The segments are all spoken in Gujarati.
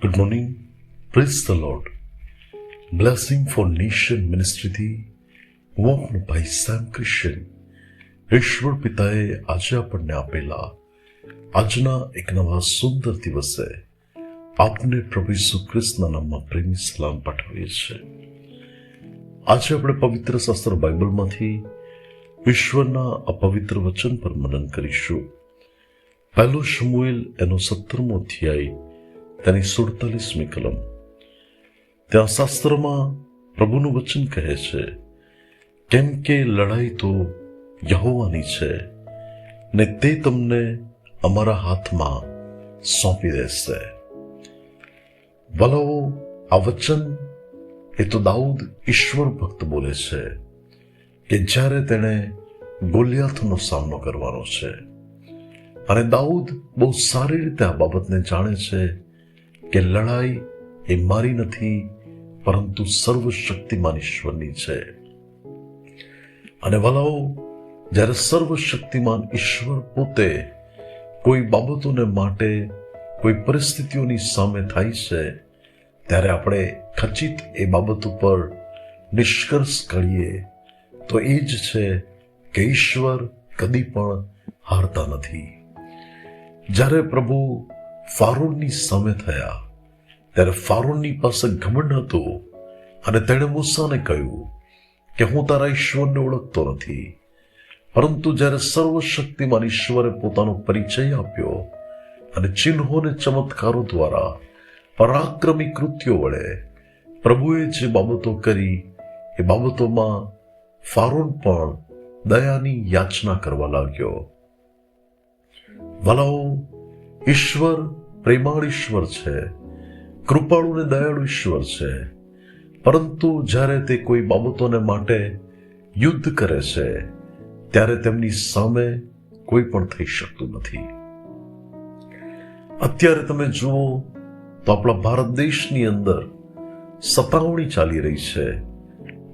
Good morning praise the Lord blessing for nation મિનિસ્ટ્રીથી હું ભાઈ સેમ ક્રિશ્ચન ઈશ્વર પિતાએ આજે આપણને આપેલા આજના એક નવા સુંદર દિવસે આપને પ્રભુ ઈસુ ખ્રિસ્તના નામમાં પ્રેમી સલામ પાઠવીએ છીએ આજે આપણે પવિત્ર શાસ્ત્ર બાઇબલમાંથી વિશ્વના અપવિત્ર વચન પર મનન કરીશું પહેલો શમુએલ એનો સત્તરમો અધ્યાય તેની સુડતાલીસમી કલમ ત્યાં શાસ્ત્રમાં પ્રભુનું વચન કહે છે કેમ કે લડાઈ તો યહોવાની છે ને તે તમને અમારા હાથમાં સોંપી દેશે વલાઓ આ વચન એ તો દાઉદ ઈશ્વર ભક્ત બોલે છે કે જ્યારે તેણે ગોલિયાથનો સામનો કરવાનો છે અને દાઉદ બહુ સારી રીતે આ બાબતને જાણે છે કે લડાઈ એ મારી નથી, પરંતુ સર્વશક્તિમાન ઈશ્વરની છે. અને વલાઓ, જ્યારે સર્વશક્તિમાન ઈશ્વર પોતે કોઈ બાબતોને માટે, કોઈ પરિસ્થિતિઓની સામે થાય છે, ત્યારે આપણે ખચિત એ બાબત ઉપર નિષ્કર્ષ કરીએ તો એ જ છે કે ઈશ્વર કદી પણ હારતા નથી. જ્યારે પ્રભુ ફારૂનની સામે થયા. ત્યારે ફારૂનની પાસે ઘમંડ હતો અને તેણે મૂસાને કહ્યું કે હું તારા ઈશ્વરને ઓળખતો નથી. પરંતુ જ્યારે સર્વશક્તિમાન ઈશ્વરે પોતાનો પરિચય આપ્યો અને ચિહ્નોને ચમત્કારો દ્વારા પરાક્રમી કૃત્યો વડે પ્રભુએ જે બાબતો કરી, એ બાબતોમાં ફારૂન પણ દયાની યાચના કરવા લાગ્યો. વલાઓ ઈશ્વર પ્રેમાળ ઈશ્વર છે. કૃપાળુ ને દયાળુ ઈશ્વર છે. પરંતુ જ્યારે તે કોઈ બાબતોને માટે યુદ્ધ કરે છે, ત્યારે તેમની સામે કોઈ પણ થઈ શકતું નથી. અત્યારે તમે જુઓ તો આપણા ભારત દેશની અંદર સતાવણી ચાલી રહી છે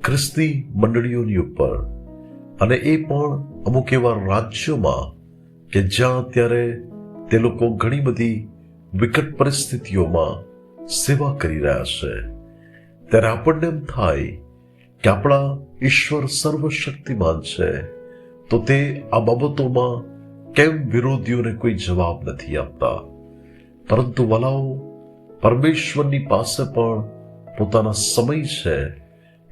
ખ્રિસ્તી મંડળીઓની ઉપર. અને એ પણ અમુક એવા રાજ્યોમાં કે જ્યાં અત્યારે તે લોકો ઘણી બધી વિકટ પરિસ્થિતિઓમાં સેવા કરી રહ્યા છે. ત્યારે આપણને એમ થાય કે આપણા ઈશ્વર સર્વશક્તિમાન છે, તો તે આ બાબતોમાં કેમ વિરોધીઓને કોઈ જવાબ નથી આપતા? પરંતુ વલાઓ, પરમેશ્વરની પાસે પણ પોતાના સમય છે.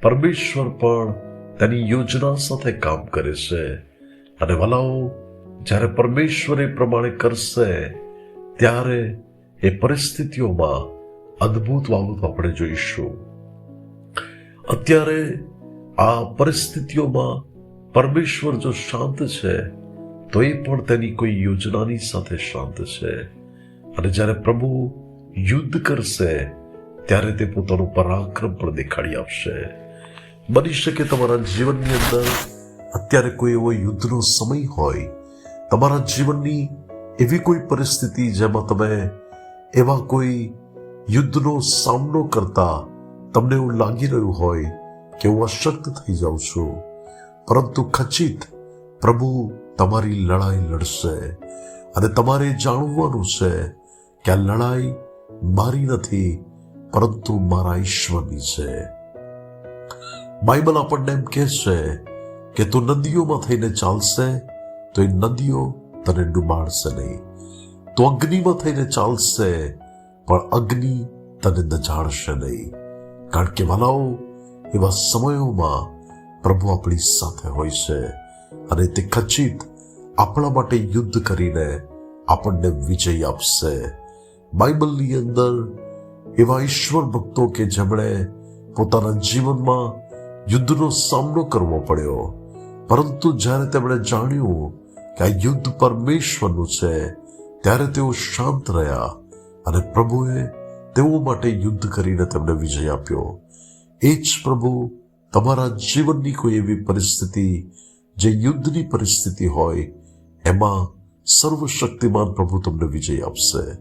પરમેશ્વર પણ તેની યોજના સાથે કામ કરે છે. અને વલાઓ જ્યારે પરમેશ્વર એ પ્રમાણે કરશે, ત્યારે એ પરિસ્થિતિઓમાં અદ્ભુત બાબતો આપણે જોઈશું. અત્યારે આ પરિસ્થિતિઓમાં પરમેશ્વર જો શાંત છે, તો એ પણ તેની કોઈ યોજનાની સાથે શાંત છે. અને જ્યારે પ્રભુ યુદ્ધ કરશે, ત્યારે તે પોતાનું પરાક્રમ પણ દેખાડી આપશે. બની શકે તમારા જીવનની અંદર અત્યારે કોઈ એવો યુદ્ધનો સમય હોય તમારા જીવનની એવી કોઈ પરિસ્થિતિ જેમાં તમે એવા કોઈ યુદ્ધનો સામનો કરતા તમને એવું લાગી રહ્યું હોય કે હું અશક્ત થઈ જાઉં છું? પરંતુ ખચિત પ્રભુ તમારી લડાઈ લડશે અને તમારે જાણવાનું છે કે આ લડાઈ મારી નથી, પરંતુ મારા ઈશ્વરની છે. બાઇબલ આપણને એમ કહે છે કે તું નદીઓમાં થઈને ચાલશે તો એ નદીઓ તને ડુબાડશે નહીં તો અગ્નિમાં થઈને ચાલશે, પણ અગ્નિ તને નજાડશે નહીં કારણ કે વલાઓ, એવા સમયોમાં પ્રભુ આપણી સાથે હોય છે અને તે ખચિત આપણા માટે યુદ્ધ કરીને આપણને વિજય આપશે. બાઇબલની અંદર એવા ઈશ્વર ભક્તો કે જેમણે પોતાના જીવનમાં યુદ્ધનો સામનો કરવો પડ્યો, પરંતુ જ્યારે તેમણે જાણ્યું કે આ યુદ્ધ પરમેશ્વરનું છે, ત્યારે તેઓ શાંત રહ્યા અને પ્રભુએ તેઓ માટે યુદ્ધ કરીને તેમને વિજય આપ્યો. એ જ પ્રભુ તમારા જીવનની કોઈ એવી પરિસ્થિતિ, જે યુદ્ધની પરિસ્થિતિ હોય, એમાં સર્વશક્તિમાન પ્રભુ તમને વિજય આપશે.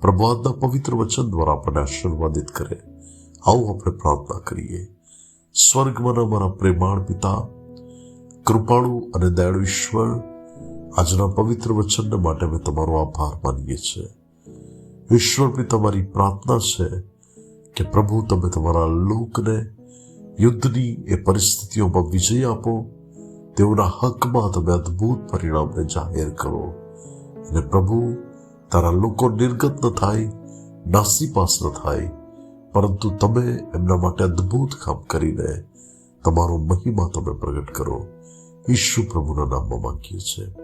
પ્રભુ પવિત્ર વચન દ્વારા આપણને આશીર્વાદિત કરે. આવો આપણે પ્રાર્થના કરીએ. સ્વર્ગમાં અમારા પ્રેમાળ પિતા, કૃપાળુ અને દયાળુ ઈશ્વર આજના પવિત્ર વચનને માટે અમે તમારો આભાર માનીએ છીએ. ઈશ્વર બી તમારી પ્રાર્થના છે કે પ્રભુ તમે તમારા લોકને યુદ્ધની એ પરિસ્થિતિઓમાં વિજય આપો, તેઓના હકમાં તમે અદ્ભુત પરિણામને જાહેર કરો. અને પ્રભુ, તારા લોકો નિર્ગત ન થાય, નાસીપાસ ન થાય, પરંતુ તમે એમના માટે અદ્ભુત કામ કરીને તમારો મહિમા તમે પ્રગટ કરો. ઈશુ પ્રભુના નામમાં માંગીએ છીએ.